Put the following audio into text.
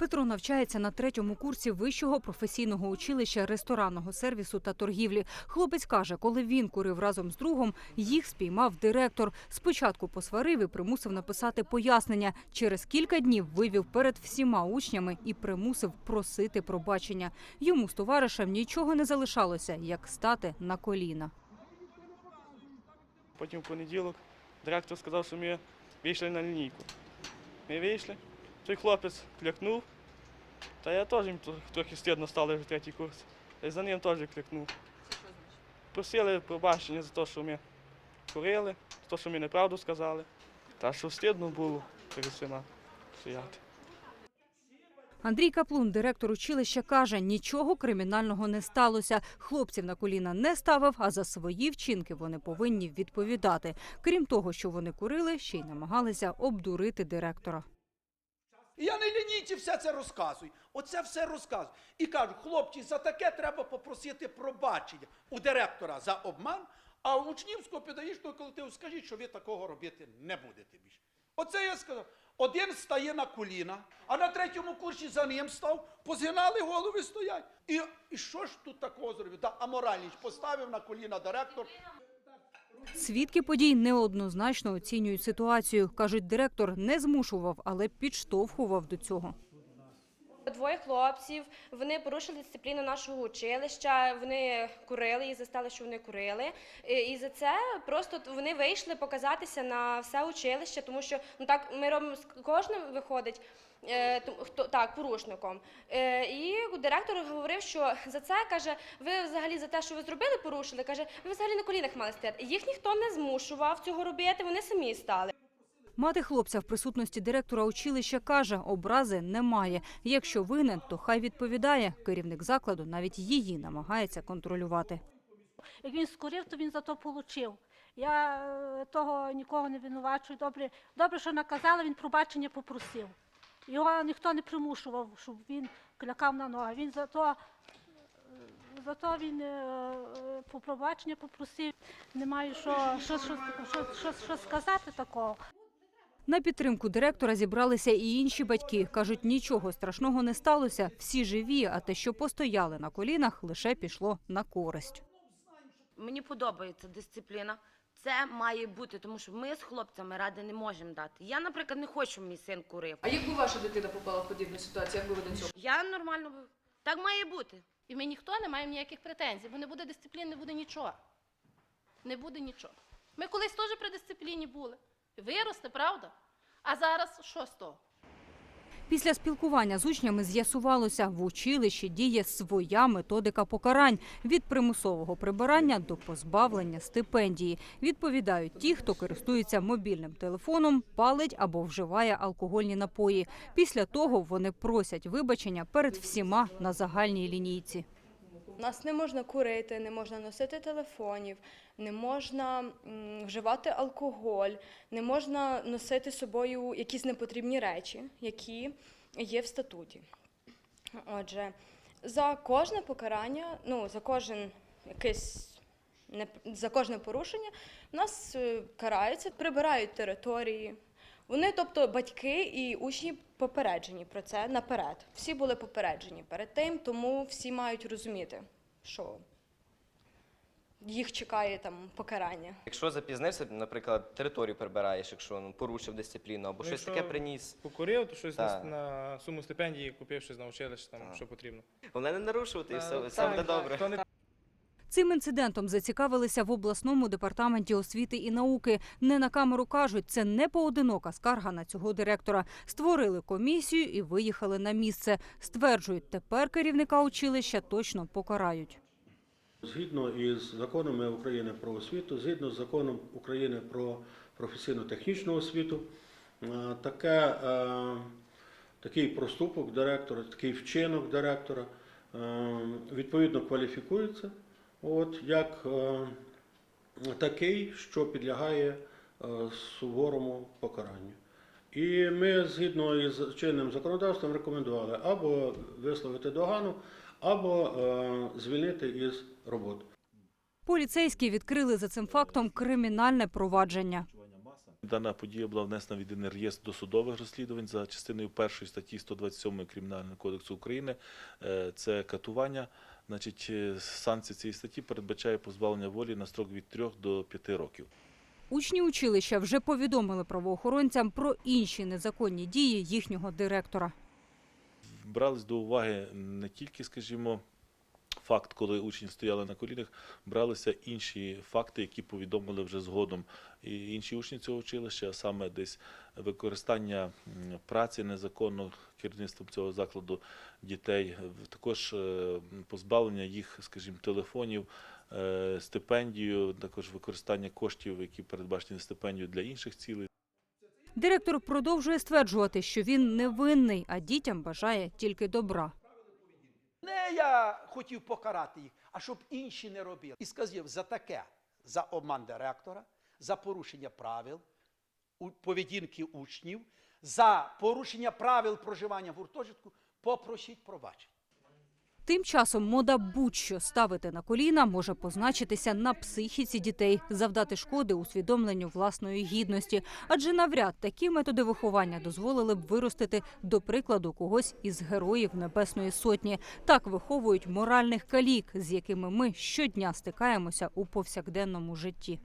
Петро навчається на третьому курсі вищого професійного училища ресторанного сервісу та торгівлі. Хлопець каже, коли він курив разом з другом, їх спіймав директор. Спочатку посварив і примусив написати пояснення. Через кілька днів вивів перед всіма учнями і примусив просити пробачення. Йому з товаришем нічого не залишалося, як стати на коліна. Потім в понеділок директор сказав, що ми вийшли на лінійку. Ми вийшли, той хлопець клякнув, та я теж їм трохи- стидно стало вже третій курс. Та й за ним теж клякнув. Просили пробачення за те, що ми курили, за те, що ми неправду сказали. Та що стидно було перед всіма стояти. Андрій Каплун, директор училища, каже, нічого кримінального не сталося. Хлопців на коліна не ставив, а за свої вчинки вони повинні відповідати. Крім того, що вони курили, ще й намагалися обдурити директора. І я на лінійці все це розказую. Оце все розказую. І кажу, хлопці, за таке треба попросити пробачення у директора за обман, а у учнівського педагогічного колективу скажіть, що ви такого робити не будете більше. Оце я сказав. Один стає на коліна, а на третьому курсі за ним став, позгинали голови стоять. І, і що ж тут такого зробив? Та аморальність поставив на коліна директор. Свідки подій неоднозначно оцінюють ситуацію. Кажуть, директор не змушував, але підштовхував до цього. Двоє хлопців, вони порушили дисципліну нашого училища, вони курили, їх застали, що вони курили. І, і за це просто вони вийшли показатися на все училище, тому що ну так ми робимо з кожним виходить. Е, Хто так, порушником. Е, І директор говорив, що за це каже, ви взагалі за те, що ви зробили, порушили, каже, ви взагалі на колінах мали стояти. Їх ніхто не змушував цього робити, вони самі стали. Мати хлопця в присутності директора училища каже, образи немає. Якщо винен, то хай відповідає. Керівник закладу навіть її намагається контролювати. Як він скурив, то він за то получив. Я е, того нікого не винувачую. Добре, добре, що наказали, він пробачення попросив. Його ніхто не примушував, щоб він клякав на ноги. Він за то, е, за то він е, е, по пробачення попросив. Не маю що, що, що, що, що, що сказати такого. На підтримку директора зібралися і інші батьки. Кажуть, нічого страшного не сталося, всі живі, а те, що постояли на колінах, лише пішло на користь. Мені подобається дисципліна. Це має бути, тому що ми з хлопцями ради не можемо дати. Я, наприклад, не хочу, щоб мій син курив. А якби ваша дитина попала в подібну ситуацію, як би ви до цього? Я нормально би- так має бути. І ми ніхто не маємо ніяких претензій, бо не буде дисципліни, не буде нічого. Не буде нічого. Ми колись теж при дисципліні були. Виросте, правда? А зараз що з того? Після спілкування з учнями з'ясувалося, в училищі діє своя методика покарань від примусового прибирання до позбавлення стипендії. Відповідають ті, хто користується мобільним телефоном, палить або вживає алкогольні напої. Після того вони просять вибачення перед всіма на загальній лінійці. Нас не можна курити, не можна носити телефонів, не можна вживати алкоголь, не можна носити з собою якісь непотрібні речі, які є в статуті. Отже, за кожне покарання, ну за кожен якийсь не- за кожне порушення нас е, караються, прибирають території. Вони, тобто батьки і учні попереджені про це наперед. Всі були попереджені перед тим, тому всі мають розуміти, що їх чекає там покарання. Якщо запізнився, наприклад, територію прибираєш, якщо ну, порушив дисципліну або Ну, щось якщо- таке приніс. Покурив, то щось Так. на, на суму стипендії купив щось на училище, там, Так. що потрібно. Головне не нарушувати, і все, Е, все так, буде так, добре. хто не Цим інцидентом зацікавилися в обласному департаменті освіти і науки. Не на камеру кажуть, це не поодинока скарга на цього директора. Створили комісію і виїхали на місце. Стверджують, тепер керівника училища точно покарають. Згідно із законами України про освіту, згідно з законом України про професійно-технічну освіту, е, таке, е, такий проступок директора, такий вчинок директора е, відповідно кваліфікується от, як е, такий, що підлягає е, суворому покаранню. І ми згідно із чинним законодавством рекомендували або висловити догану, або е, звільнити із роботи. Поліцейські відкрили за цим фактом кримінальне провадження. Дана подія була внесена в єдиний реєстр досудових розслідувань за частиною першої статті 127 Кримінального кодексу України. Е, Це катування. Значить, е, санкція цієї статті передбачає позбавлення волі на строк від 3 до 5 років. Учні училища вже повідомили правоохоронцям про інші незаконні дії їхнього директора. брались до уваги не тільки, скажімо, факт, коли учні стояли на колінах, бралися інші факти, які повідомили вже згодом і інші учні цього училища, а саме десь використання праці незаконно керівництвом цього закладу дітей, також е, позбавлення їх, скажімо, телефонів, е, стипендію, також використання коштів, які передбачені стипендію для інших цілей. Директор продовжує стверджувати, що він невинний, а дітям бажає тільки добра. Не я хотів покарати їх, а щоб інші не робили. І сказав за таке, за обман директора, за порушення правил поведінки учнів, за порушення правил проживання в гуртожитку, попросіть пробачення. Тим часом мода будь-що ставити на коліна може позначитися на психіці дітей, завдати шкоди усвідомленню власної гідності. Адже навряд такі методи виховання дозволили б виростити, до прикладу, когось із героїв Небесної Сотні. Так виховують моральних калік, з якими ми щодня стикаємося у повсякденному житті.